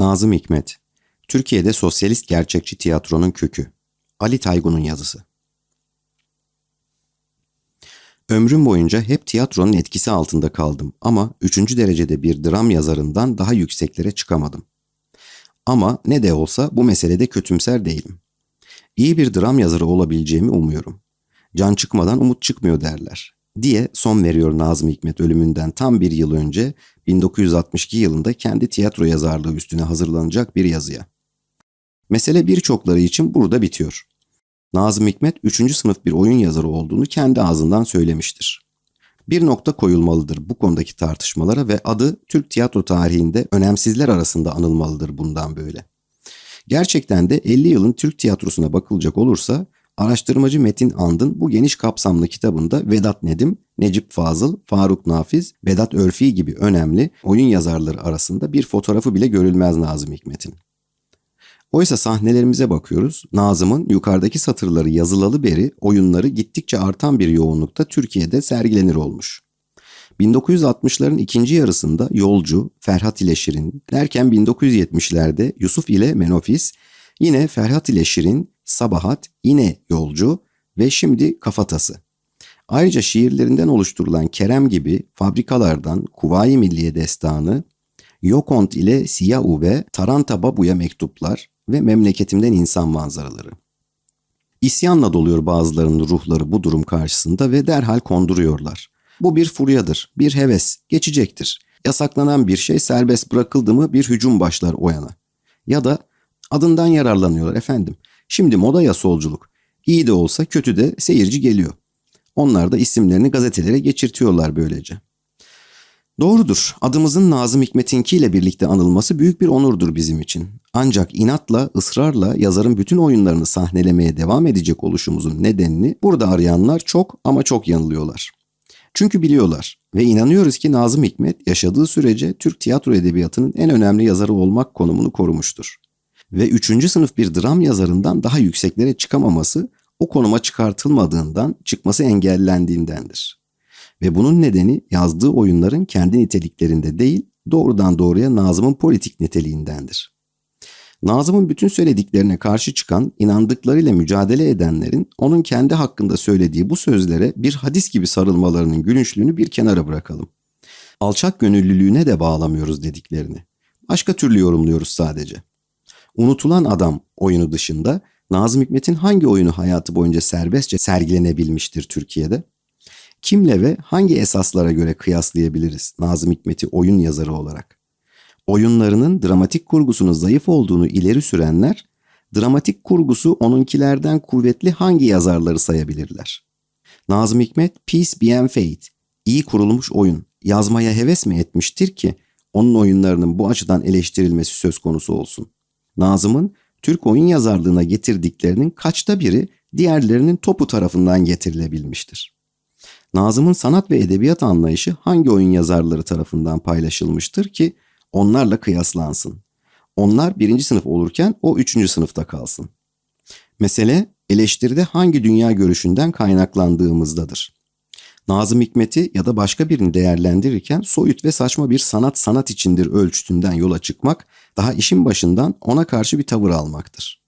Nazım Hikmet Türkiye'de sosyalist gerçekçi tiyatronun kökü. Ali Taygun'un yazısı. Ömrüm boyunca hep tiyatronun etkisi altında kaldım ama üçüncü derecede bir dram yazarından daha yükseklere çıkamadım. Ama ne de olsa bu meselede kötümser değilim. İyi bir dram yazarı olabileceğimi umuyorum. Can çıkmadan umut çıkmıyor derler diye son veriyor Nazım Hikmet ölümünden tam bir yıl önce 1962 yılında kendi tiyatro yazarlığı üstüne hazırlanacak bir yazıya. Mesele birçokları için burada bitiyor. Nazım Hikmet 3. sınıf bir oyun yazarı olduğunu kendi ağzından söylemiştir. Bir nokta koyulmalıdır bu konudaki tartışmalara ve adı Türk tiyatro tarihinde önemsizler arasında anılmalıdır bundan böyle. Gerçekten de 50 yılın Türk tiyatrosuna bakılacak olursa araştırmacı Metin And'ın bu geniş kapsamlı kitabında Vedat Nedim, Necip Fazıl, Faruk Nafiz, Vedat Örfi gibi önemli oyun yazarları arasında bir fotoğrafı bile görülmez Nazım Hikmet'in. Oysa sahnelerimize bakıyoruz. Nazım'ın yukarıdaki satırları yazılalı beri oyunları gittikçe artan bir yoğunlukta Türkiye'de sergilenir olmuş. 1960'ların ikinci yarısında Yolcu, Ferhat ile Şirin derken 1970'lerde Yusuf ile Menofis, yine Ferhat ile Şirin, Sabahat, yine Yolcu ve şimdi Kafatası. Ayrıca şiirlerinden oluşturulan Kerem gibi fabrikalardan Kuvayi Milliye Destanı, Yokont ile Siyah Ube, Taranta Babu'ya mektuplar ve memleketimden insan manzaraları. İsyanla doluyor bazılarının ruhları bu durum karşısında ve derhal konduruyorlar. Bu bir furyadır, bir heves, geçecektir. Yasaklanan bir şey serbest bırakıldı mı bir hücum başlar o yana. Ya da adından yararlanıyorlar efendim. Şimdi moda ya solculuk. İyi de olsa kötü de seyirci geliyor. Onlar da isimlerini gazetelere geçirtiyorlar böylece. Doğrudur. Adımızın Nazım Hikmet'inki ile birlikte anılması büyük bir onurdur bizim için. Ancak inatla, ısrarla yazarın bütün oyunlarını sahnelemeye devam edecek oluşumuzun nedenini burada arayanlar çok ama çok yanılıyorlar. Çünkü biliyorlar ve inanıyoruz ki Nazım Hikmet yaşadığı sürece Türk tiyatro edebiyatının en önemli yazarı olmak konumunu korumuştur. Ve üçüncü sınıf bir dram yazarından daha yükseklere çıkamaması o konuma çıkartılmadığından, çıkması engellendiğindendir. Ve bunun nedeni yazdığı oyunların kendi niteliklerinde değil, doğrudan doğruya Nazım'ın politik niteliğindendir. Nazım'ın bütün söylediklerine karşı çıkan, inandıklarıyla mücadele edenlerin onun kendi hakkında söylediği bu sözlere bir hadis gibi sarılmalarının gülünçlüğünü bir kenara bırakalım. Alçak gönüllülüğüne de bağlamıyoruz dediklerini. Başka türlü yorumluyoruz sadece. Unutulan Adam oyunu dışında Nazım Hikmet'in hangi oyunu hayatı boyunca serbestçe sergilenebilmiştir Türkiye'de? Kimle ve hangi esaslara göre kıyaslayabiliriz Nazım Hikmet'i oyun yazarı olarak? Oyunlarının dramatik kurgusunun zayıf olduğunu ileri sürenler, dramatik kurgusu onunkilerden kuvvetli hangi yazarları sayabilirler? Nazım Hikmet Peace Be Fate, iyi kurulmuş oyun, yazmaya heves mi etmiştir ki onun oyunlarının bu açıdan eleştirilmesi söz konusu olsun? Nazım'ın Türk oyun yazarlığına getirdiklerinin kaçta biri diğerlerinin topu tarafından getirilebilmiştir. Nazım'ın sanat ve edebiyat anlayışı hangi oyun yazarları tarafından paylaşılmıştır ki onlarla kıyaslansın. Onlar birinci sınıf olurken o üçüncü sınıfta kalsın. Mesele eleştiride hangi dünya görüşünden kaynaklandığımızdadır. Nazım Hikmet'i ya da başka birini değerlendirirken soyut ve saçma bir sanat sanat içindir ölçütünden yola çıkmak daha işin başından ona karşı bir tavır almaktır.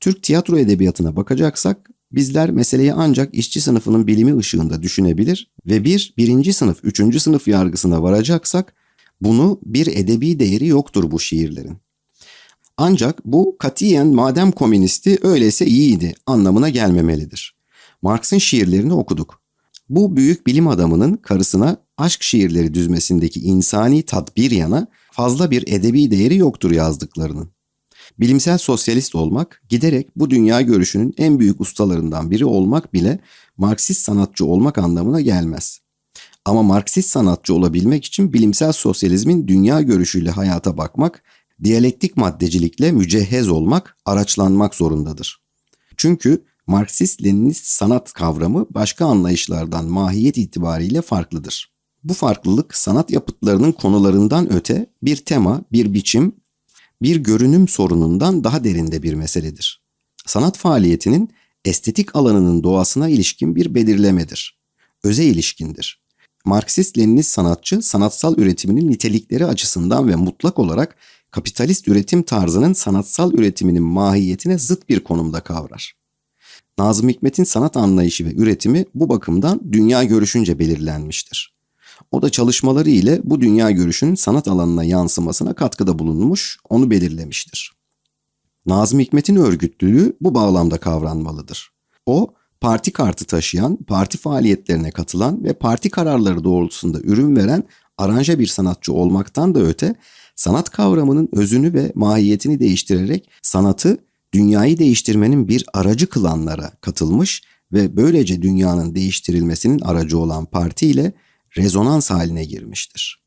Türk tiyatro edebiyatına bakacaksak bizler meseleyi ancak işçi sınıfının bilimi ışığında düşünebilir ve bir birinci sınıf, üçüncü sınıf yargısına varacaksak bunu bir edebi değeri yoktur bu şiirlerin. Ancak bu katiyen madem komünisti öyleyse iyiydi anlamına gelmemelidir. Marx'ın şiirlerini okuduk. Bu büyük bilim adamının karısına aşk şiirleri düzmesindeki insani tat bir yana fazla bir edebi değeri yoktur yazdıklarının. Bilimsel sosyalist olmak, giderek bu dünya görüşünün en büyük ustalarından biri olmak bile Marksist sanatçı olmak anlamına gelmez. Ama Marksist sanatçı olabilmek için bilimsel sosyalizmin dünya görüşüyle hayata bakmak, diyalektik maddecilikle mücehhez olmak, araçlanmak zorundadır. Çünkü Marksist-Leninist sanat kavramı başka anlayışlardan mahiyet itibariyle farklıdır. Bu farklılık sanat yapıtlarının konularından öte bir tema, bir biçim, bir görünüm sorunundan daha derinde bir meseledir. Sanat faaliyetinin estetik alanının doğasına ilişkin bir belirlemedir. Öze ilişkindir. Marksist-Leninist sanatçı sanatsal üretiminin nitelikleri açısından ve mutlak olarak kapitalist üretim tarzının sanatsal üretiminin mahiyetine zıt bir konumda kavrar. Nazım Hikmet'in sanat anlayışı ve üretimi bu bakımdan dünya görüşünce belirlenmiştir. O da çalışmaları ile bu dünya görüşünün sanat alanına yansımasına katkıda bulunmuş, onu belirlemiştir. Nazım Hikmet'in örgütlülüğü bu bağlamda kavranmalıdır. O, parti kartı taşıyan, parti faaliyetlerine katılan ve parti kararları doğrultusunda ürün veren aranje bir sanatçı olmaktan da öte, sanat kavramının özünü ve mahiyetini değiştirerek sanatı dünyayı değiştirmenin bir aracı kılanlara katılmış ve böylece dünyanın değiştirilmesinin aracı olan parti ile rezonans haline girmiştir.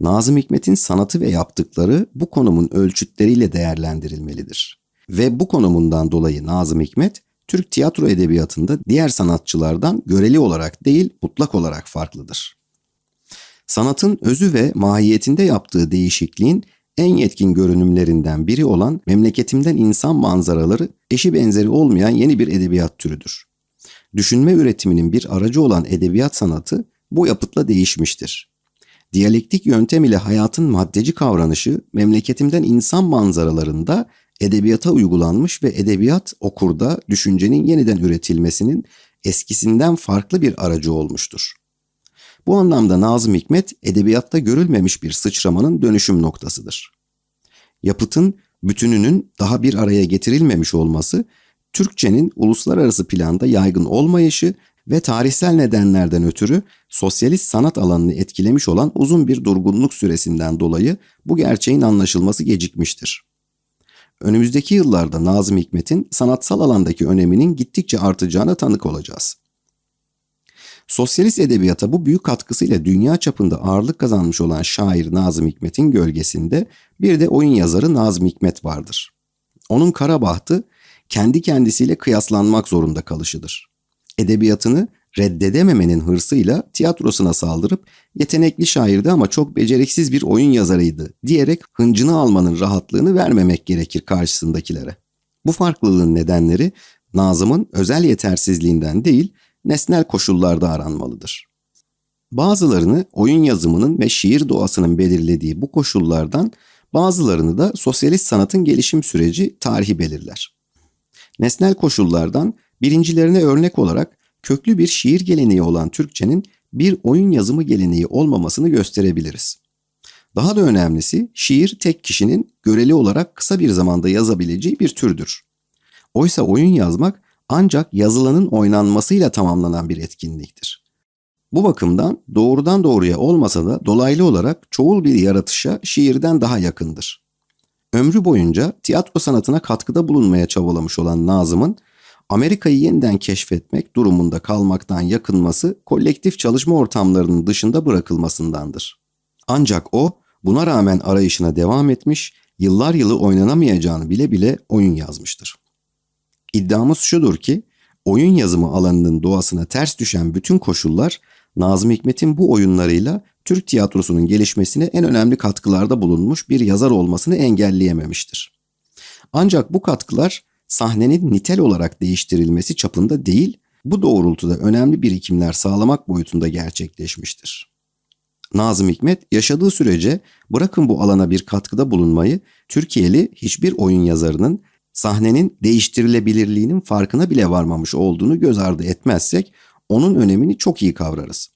Nazım Hikmet'in sanatı ve yaptıkları bu konumun ölçütleriyle değerlendirilmelidir. Ve bu konumundan dolayı Nazım Hikmet, Türk tiyatro edebiyatında diğer sanatçılardan göreli olarak değil mutlak olarak farklıdır. Sanatın özü ve mahiyetinde yaptığı değişikliğin en yetkin görünümlerinden biri olan memleketimden insan manzaraları eşi benzeri olmayan yeni bir edebiyat türüdür. Düşünme üretiminin bir aracı olan edebiyat sanatı bu yapıtla değişmiştir. Diyalektik yöntem ile hayatın maddeci kavranışı memleketimden insan manzaralarında edebiyata uygulanmış ve edebiyat okurda düşüncenin yeniden üretilmesinin eskisinden farklı bir aracı olmuştur. Bu anlamda Nazım Hikmet edebiyatta görülmemiş bir sıçramanın dönüşüm noktasıdır. Yapıtın bütününün daha bir araya getirilmemiş olması, Türkçenin uluslararası planda yaygın olmayışı ve tarihsel nedenlerden ötürü sosyalist sanat alanını etkilemiş olan uzun bir durgunluk süresinden dolayı bu gerçeğin anlaşılması gecikmiştir. Önümüzdeki yıllarda Nazım Hikmet'in sanatsal alandaki öneminin gittikçe artacağına tanık olacağız. Sosyalist edebiyata bu büyük katkısıyla dünya çapında ağırlık kazanmış olan şair Nazım Hikmet'in gölgesinde bir de oyun yazarı Nazım Hikmet vardır. Onun kara bahtı kendi kendisiyle kıyaslanmak zorunda kalışıdır. Edebiyatını reddedememenin hırsıyla tiyatrosuna saldırıp yetenekli şairdi ama çok beceriksiz bir oyun yazarıydı diyerek hıncını almanın rahatlığını vermemek gerekir karşısındakilere. Bu farklılığın nedenleri Nazım'ın özel yetersizliğinden değil, nesnel koşullarda aranmalıdır. Bazılarını oyun yazımının ve şiir doğasının belirlediği bu koşullardan bazılarını da sosyalist sanatın gelişim süreci tarihi belirler. Nesnel koşullardan birincilerine örnek olarak köklü bir şiir geleneği olan Türkçenin bir oyun yazımı geleneği olmamasını gösterebiliriz. Daha da önemlisi şiir tek kişinin göreli olarak kısa bir zamanda yazabileceği bir türdür. Oysa oyun yazmak ancak yazılanın oynanmasıyla tamamlanan bir etkinliktir. Bu bakımdan doğrudan doğruya olmasa da dolaylı olarak çoğul bir yaratışa şiirden daha yakındır. Ömrü boyunca tiyatro sanatına katkıda bulunmaya çabalamış olan Nazım'ın Amerika'yı yeniden keşfetmek durumunda kalmaktan yakınması kolektif çalışma ortamlarının dışında bırakılmasındandır. Ancak o buna rağmen arayışına devam etmiş, yıllar yılı oynanamayacağını bile bile oyun yazmıştır. İddiamız şudur ki oyun yazımı alanının doğasına ters düşen bütün koşullar Nazım Hikmet'in bu oyunlarıyla Türk tiyatrosunun gelişmesine en önemli katkılarda bulunmuş bir yazar olmasını engelleyememiştir. Ancak bu katkılar sahnenin nitel olarak değiştirilmesi çapında değil, bu doğrultuda önemli birikimler sağlamak boyutunda gerçekleşmiştir. Nazım Hikmet yaşadığı sürece bırakın bu alana bir katkıda bulunmayı Türkiye'li hiçbir oyun yazarının sahnenin değiştirilebilirliğinin farkına bile varmamış olduğunu göz ardı etmezsek onun önemini çok iyi kavrarız.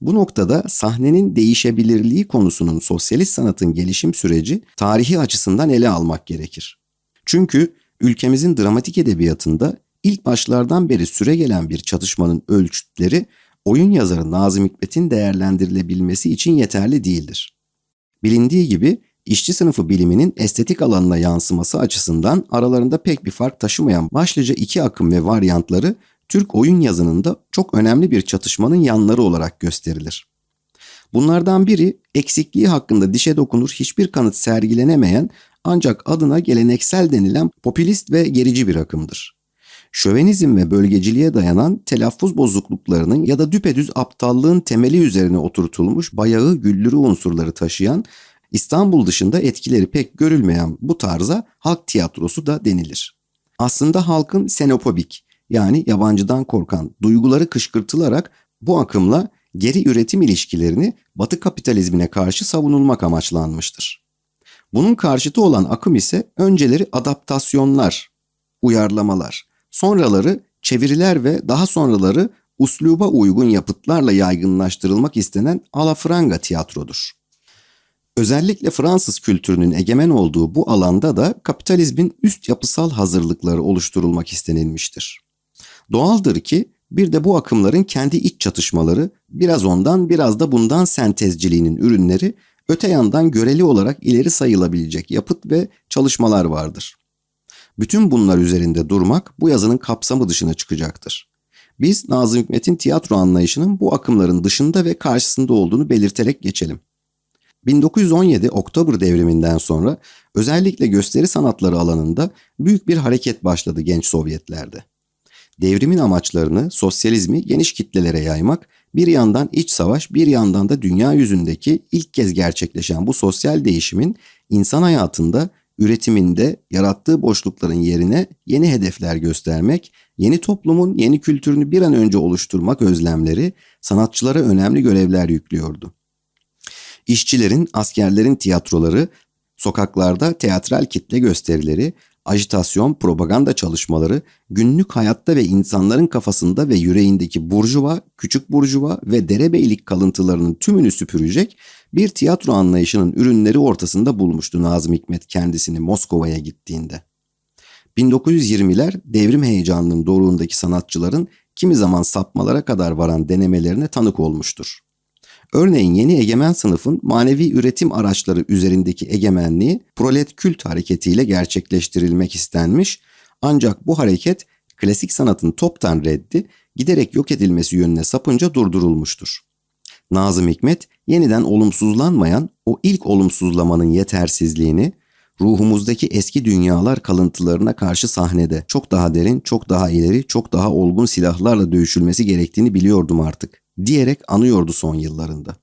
Bu noktada sahnenin değişebilirliği konusunun sosyalist sanatın gelişim süreci tarihi açısından ele almak gerekir. Çünkü ülkemizin dramatik edebiyatında ilk başlardan beri süre gelen bir çatışmanın ölçütleri oyun yazarı Nazım Hikmet'in değerlendirilebilmesi için yeterli değildir. Bilindiği gibi işçi sınıfı biliminin estetik alanına yansıması açısından aralarında pek bir fark taşımayan başlıca iki akım ve varyantları Türk oyun yazınında çok önemli bir çatışmanın yanları olarak gösterilir. Bunlardan biri eksikliği hakkında dişe dokunur hiçbir kanıt sergilenemeyen ancak adına geleneksel denilen popülist ve gerici bir akımdır. Şövenizm ve bölgeciliğe dayanan telaffuz bozukluklarının ya da düpedüz aptallığın temeli üzerine oturtulmuş bayağı güllürü unsurları taşıyan İstanbul dışında etkileri pek görülmeyen bu tarza halk tiyatrosu da denilir. Aslında halkın senopobik yani yabancıdan korkan duyguları kışkırtılarak bu akımla geri üretim ilişkilerini Batı kapitalizmine karşı savunulmak amaçlanmıştır. Bunun karşıtı olan akım ise önceleri adaptasyonlar, uyarlamalar, sonraları çeviriler ve daha sonraları usluba uygun yapıtlarla yaygınlaştırılmak istenen alafranga tiyatrodur. Özellikle Fransız kültürünün egemen olduğu bu alanda da kapitalizmin üst yapısal hazırlıkları oluşturulmak istenilmiştir. Doğaldır ki bir de bu akımların kendi iç çatışmaları, biraz ondan biraz da bundan sentezciliğinin ürünleri, öte yandan göreli olarak ileri sayılabilecek yapıt ve çalışmalar vardır. Bütün bunlar üzerinde durmak bu yazının kapsamı dışına çıkacaktır. Biz Nazım Hikmet'in tiyatro anlayışının bu akımların dışında ve karşısında olduğunu belirterek geçelim. 1917 Oktober devriminden sonra özellikle gösteri sanatları alanında büyük bir hareket başladı genç Sovyetlerde. Devrimin amaçlarını sosyalizmi geniş kitlelere yaymak, bir yandan iç savaş, bir yandan da dünya yüzündeki ilk kez gerçekleşen bu sosyal değişimin insan hayatında, üretiminde yarattığı boşlukların yerine yeni hedefler göstermek, yeni toplumun yeni kültürünü bir an önce oluşturmak özlemleri sanatçılara önemli görevler yüklüyordu. İşçilerin, askerlerin tiyatroları, sokaklarda teatral kitle gösterileri, ajitasyon, propaganda çalışmaları günlük hayatta ve insanların kafasında ve yüreğindeki burjuva, küçük burjuva ve derebeylik kalıntılarının tümünü süpürecek bir tiyatro anlayışının ürünleri ortasında bulmuştu Nazım Hikmet kendisini Moskova'ya gittiğinde. 1920'ler devrim heyecanının doruğundaki sanatçıların kimi zaman sapmalara kadar varan denemelerine tanık olmuştur. Örneğin yeni egemen sınıfın manevi üretim araçları üzerindeki egemenliği prolet kült hareketiyle gerçekleştirilmek istenmiş ancak bu hareket klasik sanatın toptan reddi giderek yok edilmesi yönüne sapınca durdurulmuştur. Nazım Hikmet yeniden olumsuzlanmayan o ilk olumsuzlamanın yetersizliğini ruhumuzdaki eski dünyalar kalıntılarına karşı sahnede çok daha derin, çok daha ileri, çok daha olgun silahlarla dövüşülmesi gerektiğini biliyordum artık diyerek anıyordu son yıllarında.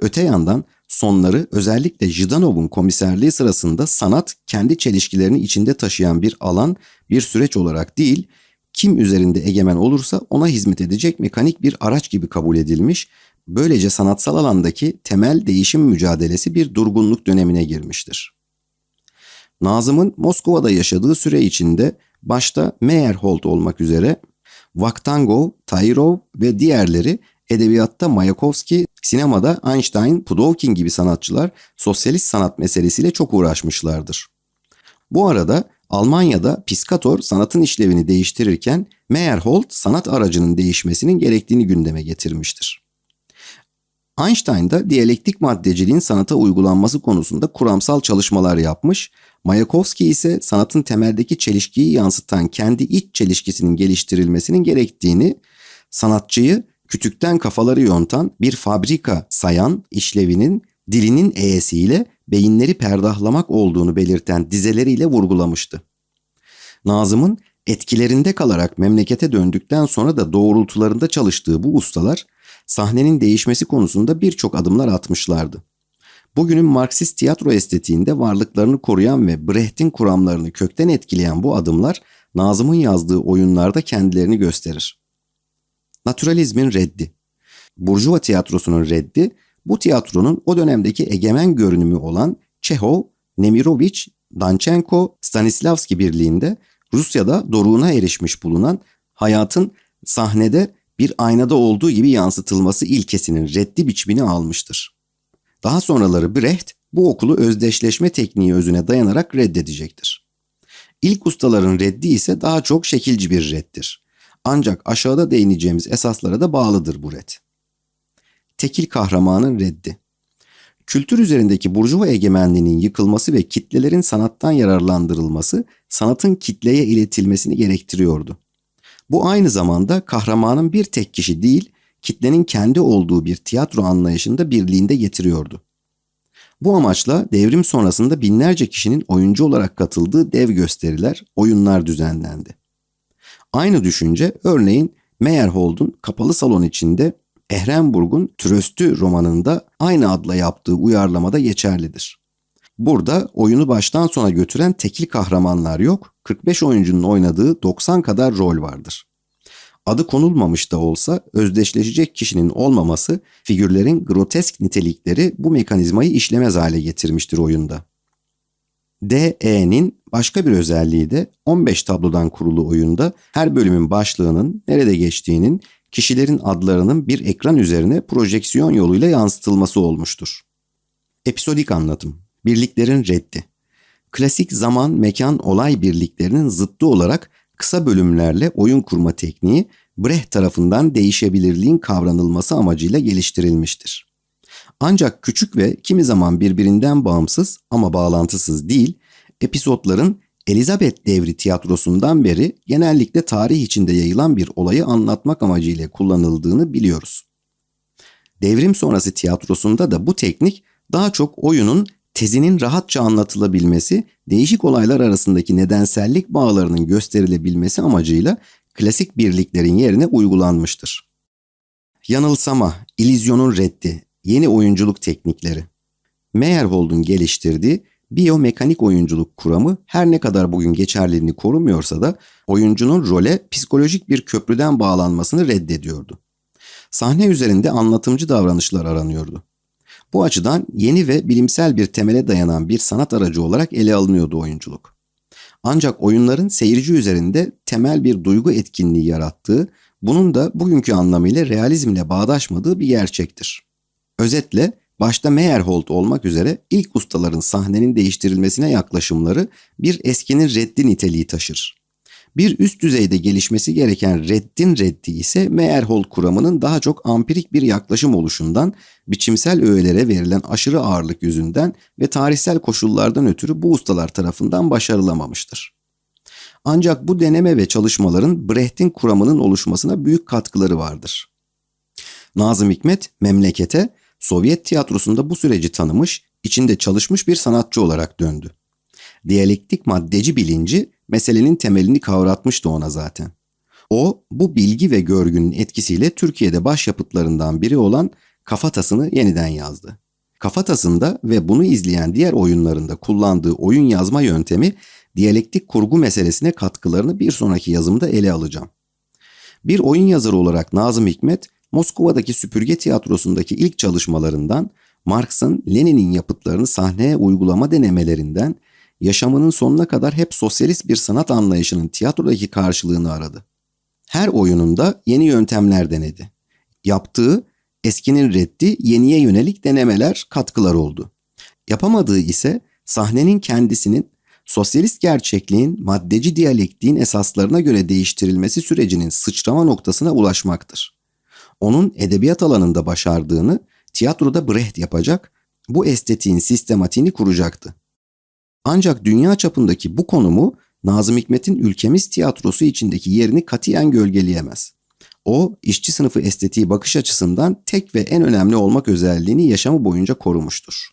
Öte yandan sonları özellikle Jdanov'un komiserliği sırasında sanat kendi çelişkilerini içinde taşıyan bir alan, bir süreç olarak değil, kim üzerinde egemen olursa ona hizmet edecek mekanik bir araç gibi kabul edilmiş, böylece sanatsal alandaki temel değişim mücadelesi bir durgunluk dönemine girmiştir. Nazım'ın Moskova'da yaşadığı süre içinde başta Meyerhold olmak üzere Vakhtangov, Tayrov ve diğerleri Edebiyatta Mayakovski, sinemada Einstein, Pudovkin gibi sanatçılar sosyalist sanat meselesiyle çok uğraşmışlardır. Bu arada Almanya'da Piscator sanatın işlevini değiştirirken Meyerhold sanat aracının değişmesinin gerektiğini gündeme getirmiştir. Einstein da diyalektik maddeciliğin sanata uygulanması konusunda kuramsal çalışmalar yapmış, Mayakovski ise sanatın temeldeki çelişkiyi yansıtan kendi iç çelişkisinin geliştirilmesinin gerektiğini, sanatçıyı kütükten kafaları yontan bir fabrika sayan işlevinin dilinin e'siyle beyinleri perdahlamak olduğunu belirten dizeleriyle vurgulamıştı. Nazım'ın etkilerinde kalarak memlekete döndükten sonra da doğrultularında çalıştığı bu ustalar sahnenin değişmesi konusunda birçok adımlar atmışlardı. Bugünün Marksist tiyatro estetiğinde varlıklarını koruyan ve Brecht'in kuramlarını kökten etkileyen bu adımlar Nazım'ın yazdığı oyunlarda kendilerini gösterir. Naturalizmin reddi. Burjuva tiyatrosunun reddi bu tiyatronun o dönemdeki egemen görünümü olan Çehov, Nemirovich, Danchenko, Stanislavski birliğinde Rusya'da doruğuna erişmiş bulunan hayatın sahnede bir aynada olduğu gibi yansıtılması ilkesinin reddi biçimini almıştır. Daha sonraları Brecht bu okulu özdeşleşme tekniği özüne dayanarak reddedecektir. İlk ustaların reddi ise daha çok şekilci bir reddir. Ancak aşağıda değineceğimiz esaslara da bağlıdır bu red. Tekil kahramanın reddi. Kültür üzerindeki burjuva egemenliğinin yıkılması ve kitlelerin sanattan yararlandırılması sanatın kitleye iletilmesini gerektiriyordu. Bu aynı zamanda kahramanın bir tek kişi değil, kitlenin kendi olduğu bir tiyatro anlayışında birliğinde getiriyordu. Bu amaçla devrim sonrasında binlerce kişinin oyuncu olarak katıldığı dev gösteriler, oyunlar düzenlendi. Aynı düşünce örneğin Meyerhold'un kapalı salon içinde Ehrenburg'un Tröstü romanında aynı adla yaptığı uyarlamada geçerlidir. Burada oyunu baştan sona götüren tekil kahramanlar yok, 45 oyuncunun oynadığı 90 kadar rol vardır. Adı konulmamış da olsa özdeşleşecek kişinin olmaması figürlerin grotesk nitelikleri bu mekanizmayı işlemez hale getirmiştir oyunda. DE'nin başka bir özelliği de 15 tablodan kurulu oyunda her bölümün başlığının nerede geçtiğinin, kişilerin adlarının bir ekran üzerine projeksiyon yoluyla yansıtılması olmuştur. Episodik anlatım, birliklerin reddi. Klasik zaman, mekan, olay birliklerinin zıttı olarak kısa bölümlerle oyun kurma tekniği Brecht tarafından değişebilirliğin kavranılması amacıyla geliştirilmiştir. Ancak küçük ve kimi zaman birbirinden bağımsız ama bağlantısız değil, episodların Elizabeth devri tiyatrosundan beri genellikle tarih içinde yayılan bir olayı anlatmak amacıyla kullanıldığını biliyoruz. Devrim sonrası tiyatrosunda da bu teknik daha çok oyunun tezinin rahatça anlatılabilmesi, değişik olaylar arasındaki nedensellik bağlarının gösterilebilmesi amacıyla klasik birliklerin yerine uygulanmıştır. Yanılsama, ilizyonun reddi, yeni oyunculuk teknikleri. Meyerhold'un geliştirdiği biyomekanik oyunculuk kuramı her ne kadar bugün geçerliliğini korumuyorsa da oyuncunun role psikolojik bir köprüden bağlanmasını reddediyordu. Sahne üzerinde anlatımcı davranışlar aranıyordu. Bu açıdan yeni ve bilimsel bir temele dayanan bir sanat aracı olarak ele alınıyordu oyunculuk. Ancak oyunların seyirci üzerinde temel bir duygu etkinliği yarattığı, bunun da bugünkü anlamıyla realizmle bağdaşmadığı bir gerçektir. Özetle başta Meyerhold olmak üzere ilk ustaların sahnenin değiştirilmesine yaklaşımları bir eskinin reddi niteliği taşır. Bir üst düzeyde gelişmesi gereken reddin reddi ise Meyerhold kuramının daha çok ampirik bir yaklaşım oluşundan, biçimsel öğelere verilen aşırı ağırlık yüzünden ve tarihsel koşullardan ötürü bu ustalar tarafından başarılamamıştır. Ancak bu deneme ve çalışmaların Brecht'in kuramının oluşmasına büyük katkıları vardır. Nazım Hikmet memlekete Sovyet tiyatrosunda bu süreci tanımış, içinde çalışmış bir sanatçı olarak döndü. Diyalektik maddeci bilinci meselenin temelini kavratmıştı ona zaten. O bu bilgi ve görgünün etkisiyle Türkiye'de başyapıtlarından biri olan Kafatas'ını yeniden yazdı. Kafatas'ında ve bunu izleyen diğer oyunlarında kullandığı oyun yazma yöntemi diyalektik kurgu meselesine katkılarını bir sonraki yazımda ele alacağım. Bir oyun yazarı olarak Nazım Hikmet, Moskova'daki süpürge tiyatrosundaki ilk çalışmalarından, Marx'ın Lenin'in yapıtlarını sahneye uygulama denemelerinden yaşamının sonuna kadar hep sosyalist bir sanat anlayışının tiyatrodaki karşılığını aradı. Her oyununda yeni yöntemler denedi. Yaptığı eskinin reddi yeniye yönelik denemeler katkılar oldu. Yapamadığı ise sahnenin kendisinin sosyalist gerçekliğin maddeci diyalektiğin esaslarına göre değiştirilmesi sürecinin sıçrama noktasına ulaşmaktır. Onun edebiyat alanında başardığını tiyatroda Brecht yapacak, bu estetiğin sistematiğini kuracaktı. Ancak dünya çapındaki bu konumu Nazım Hikmet'in ülkemiz tiyatrosu içindeki yerini katiyen gölgeleyemez. O, işçi sınıfı estetiği bakış açısından tek ve en önemli olmak özelliğini yaşamı boyunca korumuştur.